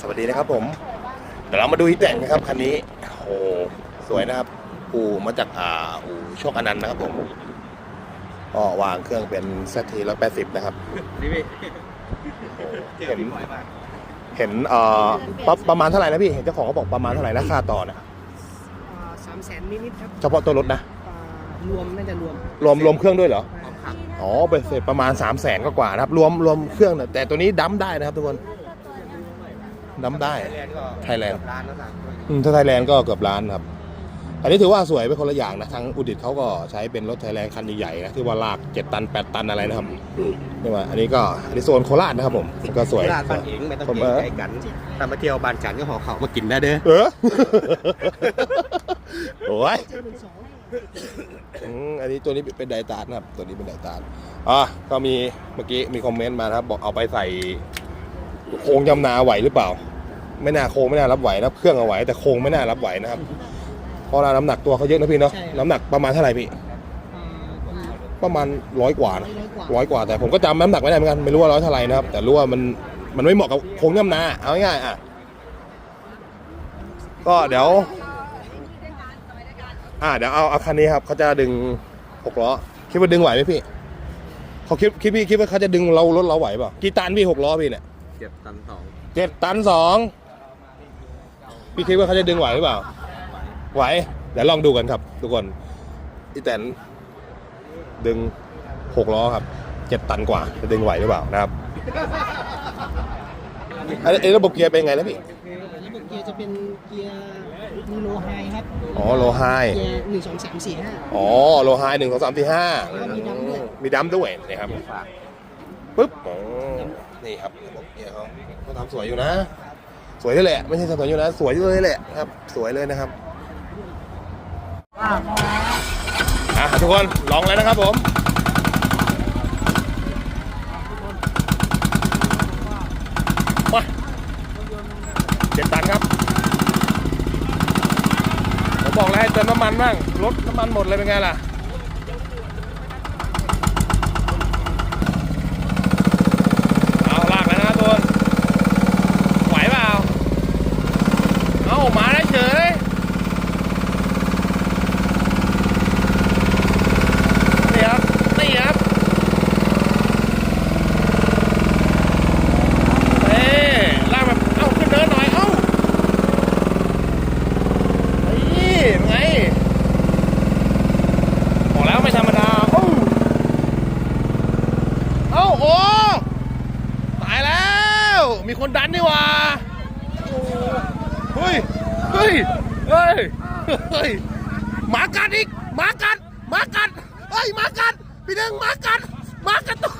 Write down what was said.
สวัสดีนะครับผมเดี๋ยวเรามาดูอีแตกนะครับคันนี้โอ้โหสวยนะครับอู่มาจากอ่าอู่โชคอนันต์นะครับผมก็วางเครื่องเป็นเซทีร้อยแปดสิบนะครับนี่พี่เห็นเห็นเอ่อประประมาณเท่าไหร่นะพี่เห็นเจ้าของเขาบอกประมาณเท่าไหร่นะค่าต่อนะสามแสนนิดๆครับเฉพาะตัวรถนะอ่ารวมน่าจะรวมรวมรวมเครื่องด้วยเหรอความขับ อ๋อเป็นเสร็จประมาณ3 0 0แสนกว่าๆนะครับ รวมรวมเครื่องนะแต่ตัวนี้ดัมได้นะครับทุกคน ดัมได้ไทยแลนด์ก็ไทยแลนด์ ร้านแล้วสั่งอืมถ้าไทยแลนด์ก็เกือบล้านครับ อันนี้ถือว่าสวยเป็นคนละอย่างนะ ทางอุดิตเขาก็ใช้เป็นรถไทยแลนด์คันใหญ่ๆนะที่ว่าลาก7ตัน8ตันอะไรนะครับนี่ว่าอันนี้ก็อันนี้โซนโคราชนะครับผมก็สวย ร้านบ้านเองไม่ต้องผมเกรเองอ ใจกันถ้ามาเที่ยวบ้านฉันก็ห่อเขาวมากินได้เด้อ เออ โอ้ยอืมอันนี้ตัวนี้เป็นไดตาร์นะครับ ตัวนี้เป็นไดตาร์อะก็มีเมื่อกี้มีคอมเมนต์มานะครับ บอกเอาไปใส่โครงยำนาไหวหรือเปล่า ไม่น่าโครงไม่น่ารับไหวนะเครื่องเอาไหวแต่โครงไม่น่ารับไหวนะครับเพราะว่าน้ำหนักตัวเขาเยอะนะพี่เนาะน้ำหนักประมาณเท่าไหร่พี่อ่าประมาณประมาณร้อยกว่านะร้อยกว่าร้อยกว่าแต่ผมก็จำน้ำหนักไม่ได้เหมือนกันไม่รู้ว่าร้อยเท่าไหร่นะครับ แต่รู้ว่ามันมันไม่เหมาะกับโครงยำนาเอาง่ายๆอะก็เดี๋ยว อ่าเดี๋ยวเอาเอาคันนี้ครับเขาจะดึงหกล้อคิดว่าดึงไหวไหมพี่เขาคิดคิดพี่คิดว่าเขาจะดึงเรารถเราไหวเปล่ากี่ตันพี่หกล้อพี่เนี่ยเจ็บตันสองเจ็ดตันสอง พี่คิดว่าเขาจะดึงไหวหรือเปล่า ไหว เดี๋ยวลองดูกันครับ ทุกคนอีแตนดึงหกล้อครับเจ็ดตันกว่าจะดึงไหวหรือเปล่านะครับอันนี้ระบบเกียร์เป็นไงนะพี่ระบบเกียร์จะเป็นเกียร์มีโลไฮครับ อ๋อโลไฮเกียร์หนึ่งสองสามสี่ห้าอ๋อโลไฮหนึ่งสองสามสี่ห้าแล้วมีดัมด้วยมีดัมด้วยนะครับฝากปึ๊บอ๋อนี่ครับระบบเกียร์เขาเขาทำสวยอยู่นะ สวยด้วยแหละ ไม่ใช่สวยอยู่นะ สวยเลยแหละครับ สวยเลยนะครับอะทุกคนลองเลยนะครับผมมาเจ็ดตันครับผมบอกแล้วให้เติมน้ำมันบ้างรถน้ำมันหมดเลยเป็นไงล่ะ เอาลากเลยนะครับทุกคนไหวเปล่า เอามาได้เฉยนี่ครับ นี่ครับเอ้ลากแบบ เอ้าขึ้นเดินหน่อย เอ้านี่เป็นไง บอกแล้วไม่ธรรมดาเอ้าเอ้าโอ้ ตายแล้ว มีคนดันนี่หว่าเฮ้ย เฮ้ย เฮ้ย เฮ้ย หมากัดอีก หมากัด หมากัด เฮ้ย หมากัด พี่หนึ่งหมากัด หมากัดตัว